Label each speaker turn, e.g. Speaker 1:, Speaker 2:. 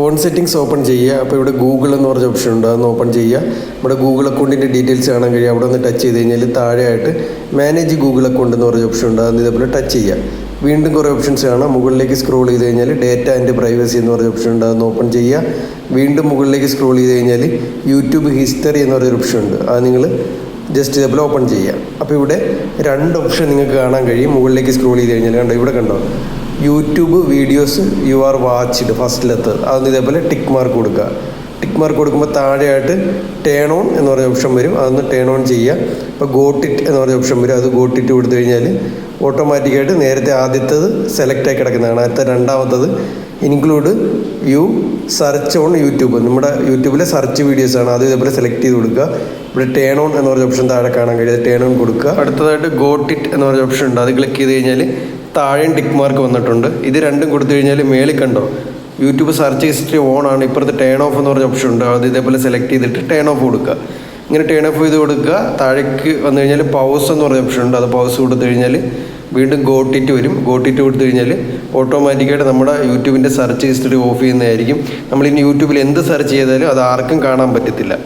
Speaker 1: Phone settings open ചെയ്യുക. അപ്പോൾ ഇവിടെ ഗൂഗിൾ എന്ന് പറഞ്ഞ ഓപ്ഷൻ ഉണ്ട്. അതൊന്ന് ഓപ്പൺ ചെയ്യുക. നമ്മുടെ ഗൂഗിൾ അക്കൗണ്ടിന്റെ ഡീറ്റെയിൽസ് കാണാൻ കഴിയും. അവിടെ ഒന്ന് ടച്ച് ചെയ്ത് കഴിഞ്ഞാൽ താഴെയായിട്ട് മാനേജ് ഗൂഗിൾ അക്കൗണ്ട് എന്ന് പറഞ്ഞ ഓപ്ഷൻ ഉണ്ട്. അതൊന്ന് ഇതേപോലെ ടച്ച് ചെയ്യുക. വീണ്ടും കുറേ ഓപ്ഷൻസ് കാണാം. മുകളിലേക്ക് സ്ക്രോൾ ചെയ്ത് കഴിഞ്ഞാൽ ഡേറ്റ ആൻഡ് പ്രൈവസി എന്ന് പറഞ്ഞ ഓപ്ഷൻ ഉണ്ട്. അതൊന്ന് ഓപ്പൺ ചെയ്യുക. വീണ്ടും മുകളിലേക്ക് സ്ക്രോൾ ചെയ്ത് കഴിഞ്ഞാൽ യൂട്യൂബ് ഹിസ്റ്ററി എന്ന് പറഞ്ഞൊരു ഓപ്ഷൻ ഉണ്ട്. അത് നിങ്ങൾ ജസ്റ്റ് ഇതേപോലെ ഓപ്പൺ ചെയ്യുക. അപ്പോൾ ഇവിടെ രണ്ട് ഓപ്ഷൻ നിങ്ങൾക്ക് കാണാൻ കഴിയും. മുകളിലേക്ക് സ്ക്രോൾ ചെയ്ത് കഴിഞ്ഞാൽ കണ്ടോ? ഇവിടെ കണ്ടോ? YouTube videos you are watched ഫസ്റ്റിലെത്ത് അതിന് ഇതേപോലെ ടിക്ക് മാർക്ക് കൊടുക്കുക. ടിക്ക് മാർക്ക് കൊടുക്കുമ്പോൾ താഴെയായിട്ട് ടേൺ ഓൺ എന്ന് പറഞ്ഞ ഓപ്ഷൻ വരും. അതൊന്ന് ടേൺ ഓൺ ചെയ്യുക. ഇപ്പോൾ ഗോട്ടിറ്റ് എന്ന് പറഞ്ഞ ഓപ്ഷൻ വരും. അത് ഗോട്ടിറ്റ് കൊടുത്തു കഴിഞ്ഞാൽ ഓട്ടോമാറ്റിക്കായിട്ട് നേരത്തെ ആദ്യത്തേത് സെലക്ട് ആയി കിടക്കുന്നതാണ്. അടുത്ത രണ്ടാമത്തത് include you search on YouTube നമ്മുടെ യൂട്യൂബിലെ സെർച്ച് വീഡിയോസ് ആണ്. അത് ഇതേപോലെ സെലക്ട് ചെയ്ത് കൊടുക്കുക. ഇവിടെ ടേൺ ഓൺ എന്ന് പറഞ്ഞ ഓപ്ഷൻ താഴെ കാണാൻ കഴിയും. ടേൺ ഓൺ കൊടുക്കുക. അടുത്തതായിട്ട് ഗോട്ടിറ്റ് എന്ന് പറഞ്ഞ ഓപ്ഷൻ ഉണ്ട്. അത് ക്ലിക്ക് ചെയ്ത് കഴിഞ്ഞാൽ താഴെയും ടിക്ക് മാർക്ക് വന്നിട്ടുണ്ട്. ഇത് രണ്ടും കൊടുത്തു കഴിഞ്ഞാൽ മേളിൽ കണ്ടോ? യൂട്യൂബ് സെർച്ച് ഹിസ്റ്ററി ഓൺ ആണ്. ഇപ്പുറത്ത് ടേൺ ഓഫ് എന്ന് പറഞ്ഞ ഓപ്ഷൻ ഉണ്ട്. അത് ഇതേപോലെ സെലക്ട് ചെയ്തിട്ട് ടേൺ ഓഫ് കൊടുക്കുക. ഇങ്ങനെ ടേൺ ഓഫ് ചെയ്ത് കൊടുക്കുക. താഴേക്ക് വന്നു കഴിഞ്ഞാൽ പൗസ് എന്ന് പറഞ്ഞ ഓപ്ഷൻ ഉണ്ട്. അത് പൗസ് കൊടുത്തു കഴിഞ്ഞാൽ വീണ്ടും ഗോട്ടിറ്റ് വരും. ഗോട്ടിറ്റ് കൊടുത്തു കഴിഞ്ഞാൽ ഓട്ടോമാറ്റിക്കായിട്ട് നമ്മുടെ യൂട്യൂബിന്റെ സെർച്ച് ഹിസ്റ്ററി ഓഫ് ചെയ്യുന്നതായിരിക്കും. നമ്മൾ ഇനി യൂട്യൂബിൽ എന്ത് സെർച്ച് ചെയ്താലും അത് ആർക്കും കാണാൻ പറ്റത്തില്ല.